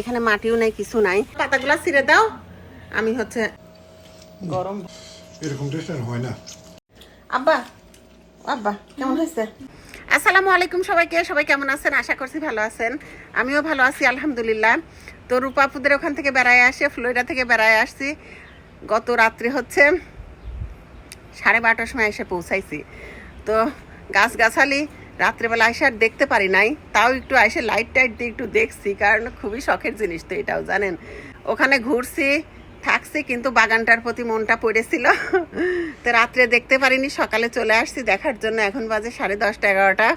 এখানে মাটিও নাই কিছু নাই। পাতাগুলা ছিঁড়ে দাও। আমি হচ্ছে গরম। এরকম টেস্ট হয় না। আব্বা আব্বা কেমন হয়েছে? আসসালামু আলাইকুম সবাইকে সবাই কেমন আছেন? আশা করছি ভালো আছেন। আমিও ভালো আছি আলহামদুলিল্লাহ। তো রূপাপুদের ওখান থেকে বেড়ায় আসে ফ্লোরিডা থেকে বেড়ায় আসছি গত রাত্রি হচ্ছে সাড়ে বারোটার সময় এসে পৌঁছাইছি। তো গাছ গাছালি রাত্রেবেলা এসে আর দেখতে পারি নাই, তাও একটু এসে লাইট টাইট দিয়ে একটু দেখছি, কারণ খুবই শখের জিনিস তো এটাও, জানেন? ওখানে ঘুরছি, থাকছি, কিন্তু বাগানটার প্রতি মনটা পড়েছিল। তো রাত্রে দেখতে পারিনি, সকালে চলে আসছি, দেখার জন্য এখন বাজে সাড়ে দশটা এগারোটা।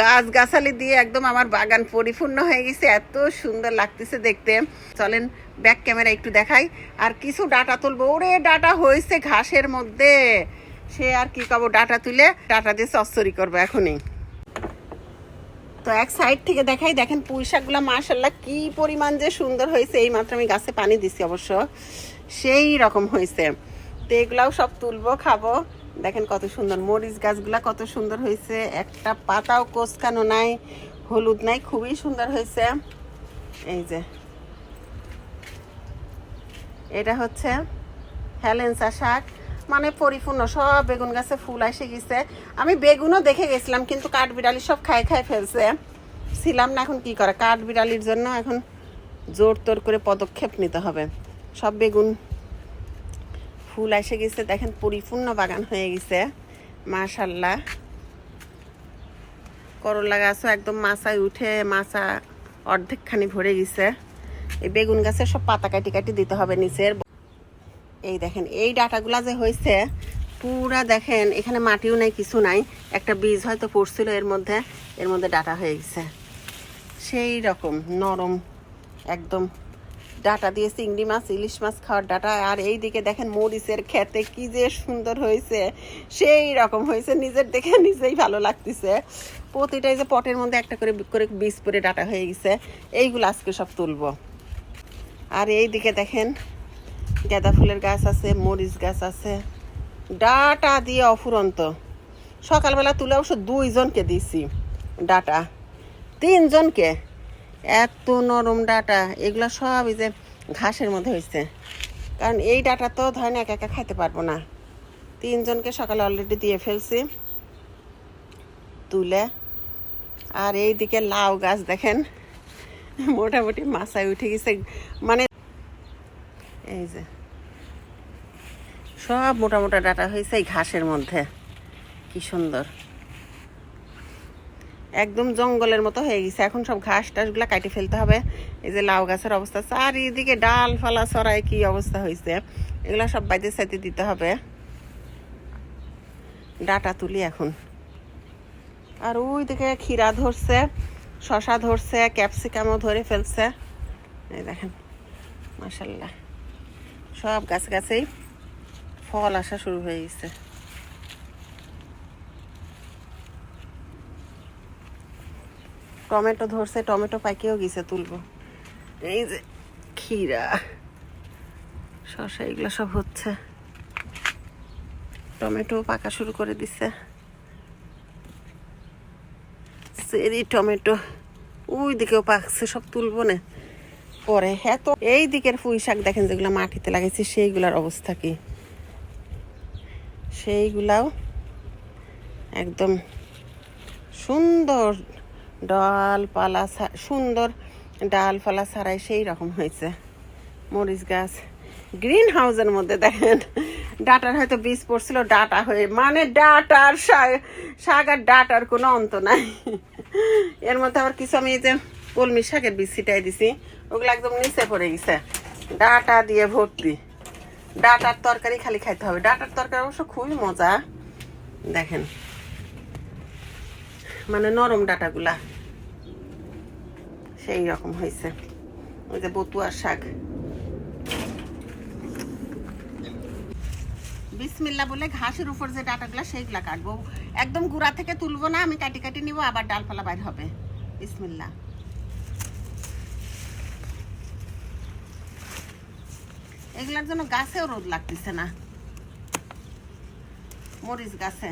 গাছ গাছালি দিয়ে একদম আমার বাগান পরিপূর্ণ হয়ে গেছে, এত সুন্দর লাগতেছে দেখতে। চলেন ব্যাক ক্যামেরা একটু দেখাই। আর কিছু ডাটা তুলবো, ওরে, ডাটা হয়েছে ঘাসের মধ্যে। সে আর কি করব ডাটা তুলে, ডাটা দিয়ে চচ্চড়ি করব এখনই। তো এক সাইড থেকে দেখাই, দেখেন পুঁই শাকগুলো মাশাল্লাহ কি পরিমাণ যে সুন্দর হয়েছে। এই মাত্র আমি গাছে পানি দিছি অবশ্য। সেই রকম হয়েছে। তো এগুলাও সব তুলবো, খাব। দেখেন কত সুন্দর মরিচ গাছগুলা কত সুন্দর হয়েছে। একটা পাতাও কোসকানো নাই, হলুদ নাই, খুবই সুন্দর হয়েছে। এই যে। এটা হচ্ছে হেলেন্সা শাক। মানে পরিপূর্ণ, সব বেগুন গাছে ফুল এসে গেছে। আমি বেগুনও দেখে গেছিলাম, কিন্তু কাঠ বিড়ালি সব খাই খাই ফেলছে। ছিলাম না এখন কি করে? কাঠ বিড়ালির জন্য এখন জোর তোর করে পদক্ষেপ নিতে হবে। সব বেগুন ফুল এসে গেছে, দেখেন পরিপূর্ণ বাগান হয়ে গেছে। মাশাল্লাহ করলা গাছও একদম মাচায় উঠে মাচা অর্ধেকখানি ভরে গেছে। এই বেগুন গাছের সব পাতা কাটি কাটি দিতে হবে নিচের এই দেখেন, এই ডাটাগুলা যে হয়েছে পুরা দেখেন, এখানে মাটিও নাই, কিছু নাই। একটা বীজ হয়তো পড়ছিল এর মধ্যে এর মধ্যে ডাটা হয়ে গেছে। সেই রকম, নরম, একদম ডাটা দিয়ে চিংড়ি মাছ, ইলিশ মাছ খাওয়ার ডাটা। আর এই দিকে দেখেন, মরিচের খেতে কি যে সুন্দর হয়েছে সেই রকম হয়েছে নিজের দেখে নিজেই ভালো লাগতেছে। প্রতিটাই যে পটের মধ্যে একটা করে করে বীজ পরে ডাটা হয়ে গেছে, এইগুলো আজকে সব তুলবো। আর এই দিকে দেখেন গাঁদা ফুলের গাছ আছে, মরিচ গাছ আছে। ডাটা দিয়ে অফুরন্ত। সকালবেলা তুলে অবশ্য দুইজনকে দিছি ডাটা। তিনজনকে। এত নরম ডাটা, এগুলো সব যে ঘাসের মধ্যে হয়েছে কারণ এই ডাটা তো ধরেন একা একা খাইতে পারব না। তিনজনকে সকালে অলরেডি দিয়ে ফেলছি। তুলে। আর এই দিকে লাউ গাছ দেখেন। মোটামুটি মাথায় উঠে গেছে। মানে এই যে। সব মোটা মোটা ডাটা হয়েছে এই ঘাসের মধ্যে। কি সুন্দর। একদম জঙ্গলের মতো হয়ে গেছে। এখন সব ঘাস টাসগুলো কাটে ফেলতে হবে। এই যে লাউ গাছের অবস্থা, চারিদিকে ডাল ফালা ছড়ায় কি অবস্থা হয়েছে? এগুলো সব বাইতে সাইতে দিতে হবে। ডাটা তুলি এখন। আর ওই দিকে ক্ষীরা ধরছে, শশা ধরছে, ক্যাপসিকামও ধরে ফেলছে। এই দেখেন মাসাল্লাহ সব গাছ গাছেই ফল আসা শুরু হয়ে গেছে। টমেটো ধরছে, টমেটো পাইকেও গেছে তুলবো। এই যে ক্ষীরা, শসা, এগুলো সব হচ্ছে। টমেটো পাকা শুরু করে দিছে। চেরি, টমেটো ওই দিকেও পাকছে, সব তুলবো না। পরে হ্যাঁ তো এই দিকের পুঁই শাক দেখেন যেগুলো মাটিতে লাগাইছি, সেইগুলার অবস্থা কি? সেইগুলাও একদম সুন্দর ডালপালা সুন্দর ডালপালা ছাড়াই সেই রকম হয়েছে। মরিচ গাছ গ্রিন হাউসের মধ্যে দেখেন, ডাটার হয়তো বীজ পড়ছিল, ডাটা হয়ে মানে ডাটার শাক আর ডাটার কোনো অন্ত নাই। এর মধ্যে আবার কিছু আমি এই যে কলমি শাকের বীজ ছিটাই দিছি। ওগুলো একদম নিচে পড়ে গেছে। ডাটা দিয়ে ভর্তি। ডাটার তরকারি খালি খাইতে হবে। ডাটার তরকারি অবশ্য খুবই মজা। দেখেন। মানে নরম ডাটাগুলা। সেই রকম হয়েছে। ওই যে বতুয়ার শাক। বিসমিল্লা বলে ঘাসের উপর যে ডাটাগুলা, সেইগুলা কাটবো। একদম গুড়া থেকে তুলবো না, আমি কাটি কাটি নিব, আবার ডালপালা বাইর হবে। বিসমিল্লা। এগুলার জন্য গাছেও রোদ লাগতেছে না। মরিচ গাছে।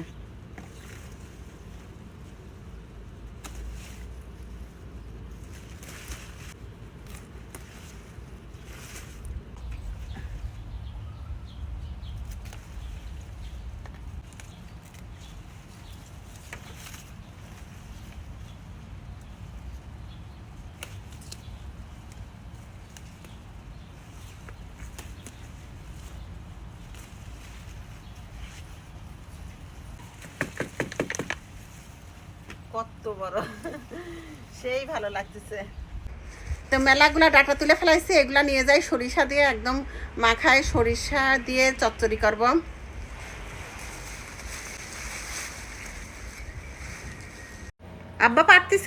কত বড়। সেই ভালো লাগতেছে। তো মেলাগুলা ডাটা তুলে ফেলাইছি এগুলা নিয়ে যাই সরিষা দিয়ে একদম মাখায় সরিষা দিয়ে চচ্চড়ি করব। আব্বা পারতিস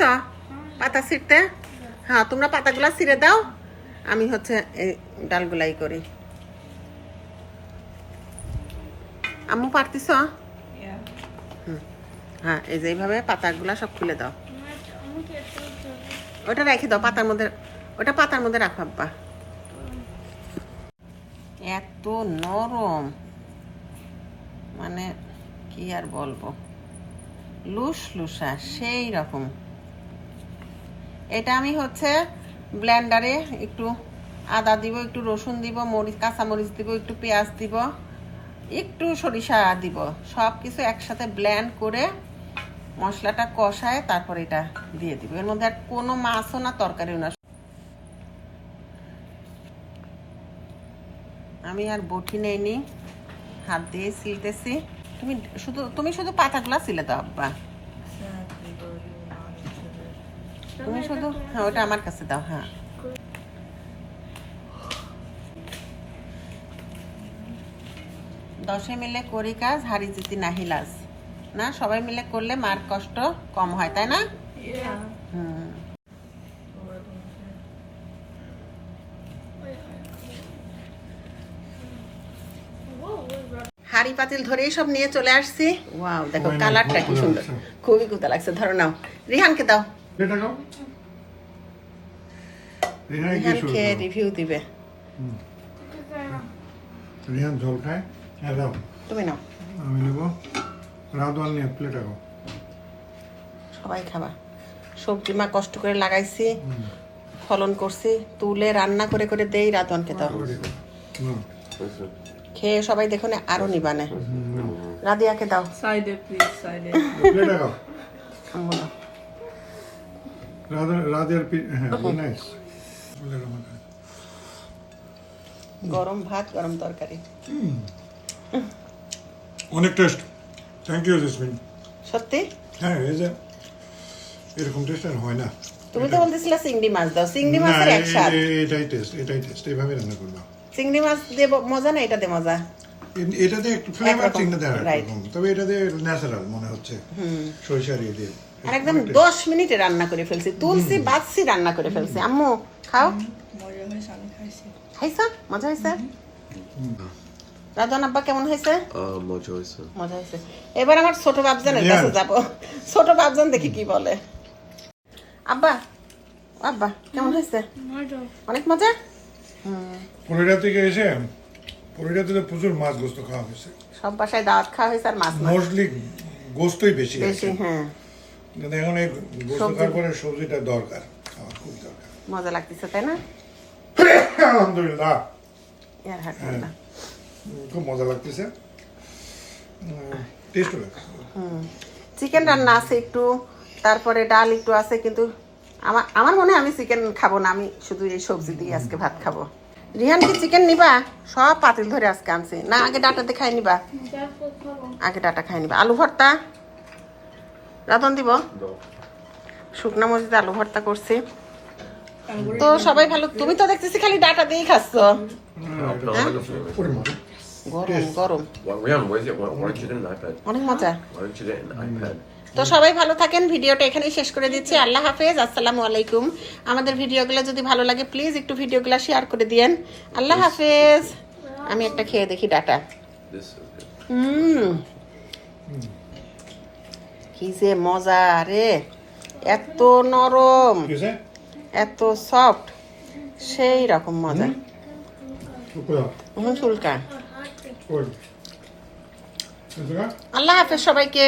পাতা ছিঁড়তে? হ্যাঁ তোমরা পাতাগুলা ছিঁড়ে দাও। আমি হচ্ছে এই ডালগুলাই করি। আম্মু পারতিস হ্যাঁ এই যে এইভাবে পাতাগুলা সব খুলে দাও। ওটা রেখে দাও, পাতার মধ্যে, ওটা পাতার মধ্যে রাখো আব্বা। এত নরম। মানে কি আর বলব? লুস লুসা, সেই রকম। এটা আমি হচ্ছে ব্লেন্ডারে একটু আদা দিব, একটু রসুন দিব, মরিচ কাঁচা মরিচ দিব, একটু পেঁয়াজ দিব, একটু সরিষা দিব। সব কিছু একসাথে ব্লেন্ড করে মশলাটা কষায় তারপর এটা দিয়ে দিব। এর মধ্যে আর কোনো মাছও না, তরকারিও না। আমি আর বটি নেইনি, হাত দিয়ে সিলতেছি। তুমি শুধু তুমি শুধু পাতাগুলা সিলে দাও, আব্বা। তুমি শুধু হ্যাঁ ওটা আমার কাছে দাও হ্যাঁ। দশে মিলে করি কাজ হারি জিতি নাহি লাজ। না? সবাই মিলে করলে মার কষ্ট কম হয় তাই না? হুম। হাড়ি পাতিল ধরেই সব নিয়ে চলে আসছি। ওয়াও দেখো কালারটা কি সুন্দর। খুবই কুতা লাগছে ধরো নাও। রিহানকে দাও। এটা রিহান কি রিহান শুরু খেয়ে রিভিউ দিবে। রিহান ঝোল খায়। হ্যাঁ দাও। তুমি নাও। আমি নেব। রাধওয়াল নিয়ে প্লেট রাখো সবাই খাবা। সবজি মা কষ্ট করে লাগাইছি ফলন করছি তুলে রান্না করে করে দেই রাতনকে দাও। খেয়ে সবাই দেখো না আরও নিবানে। রাদিয়াকে দাও। it, please, side প্লেট হ্যাঁ গরম ভাত গরম তরকারি। অনেক টেস্ট থ্যাংক ইউ জেসমিন সত্যি? হ্যাঁ এই যে এরকম টেস্ট আর হয় না। তুমি তো বলতেছিলে চিংড়ি মাছ দাও চিংড়ি মাছের এক এ- স্বাদ। এ- এটাই টেস্ট এটাই টেস্ট এইভাবে রান্না করবা। চিংড়ি মাছ দিয়ে মজা না এটা দিয়ে মজা এটাতে একটু ফ্লেভার তবে এটাতে ন্যাচারাল মনে হচ্ছে দিয়ে আর একদম দশ মিনিটে রান্না করে ফেলছি তুলসি বাদছি রান্না করে ফেলছি। আম্মু খাও। মজা হয়েছে আমি খাইছি খাইছো? মজা হয়েছে? রাজন আব্বা কেমন হয়েছে? মজা হয়েছে। মজা হয়েছে। এবার আমার ছোট বাবজানের রিয়ান। কাছে যাব। ছোট বাবজান দেখি কি বলে। আব্বা আব্বা কেমন হয়েছে? অনেক মজা? পুরীটা থেকে এসে পুরীটা থেকে প্রচুর মাছ গোস্ত খাওয়া হয়েছে। সব বাসায় দাওয়াত খাওয়া হয়েছে আর মাছ মোস্টলি গোস্তই বেশি বেশি হ্যাঁ। কিন্তু এখন এই গোস্ত খাওয়ার পরে সবজিটা দরকার খাওয়া খুব দরকার। মজা লাগতেছে তাই না? আলহামদুলিল্লাহ। হ্যাঁ। খুব মজা লাগতেছে টেস্ট চিকেন রান্না আছে একটু তারপরে ডাল একটু আছে কিন্তু আমার আমার মনে হয় আমি চিকেন খাব না আমি শুধু এই সবজি দিয়ে আজকে ভাত খাব। রিহান কি চিকেন নিবা? সব পাতিল ধরে আজকে আনছি। না আগে ডাটাতে খাই নিবা? আগে ডাটা খাই নিবা। আলু ভর্তা? রাতন দিব? শুকনা মরিচ আলু ভর্তা করছি। তো সবাই ভালো তুমি তো দেখতেছি খালি ডাটা দিয়েই খাচ্ছ। গরম গরম। iPad? অনেক মজা। তো সবাই ভালো থাকেন ভিডিওটা এখানেই শেষ করে দিচ্ছি। আল্লাহ হাফেজ আসসালামু আলাইকুম। আমাদের ভিডিওগুলো যদি ভালো লাগে প্লিজ একটু ভিডিওগুলো শেয়ার করে দিয়েন। আল্লাহ হাফেজ। আমি একটা খেয়ে দেখি ডাটা। কি যে মজা রে এত নরম। এত সফট। সেই রকম মজা। চুলকা। আল্লাহ হাফেজ সবাইকে।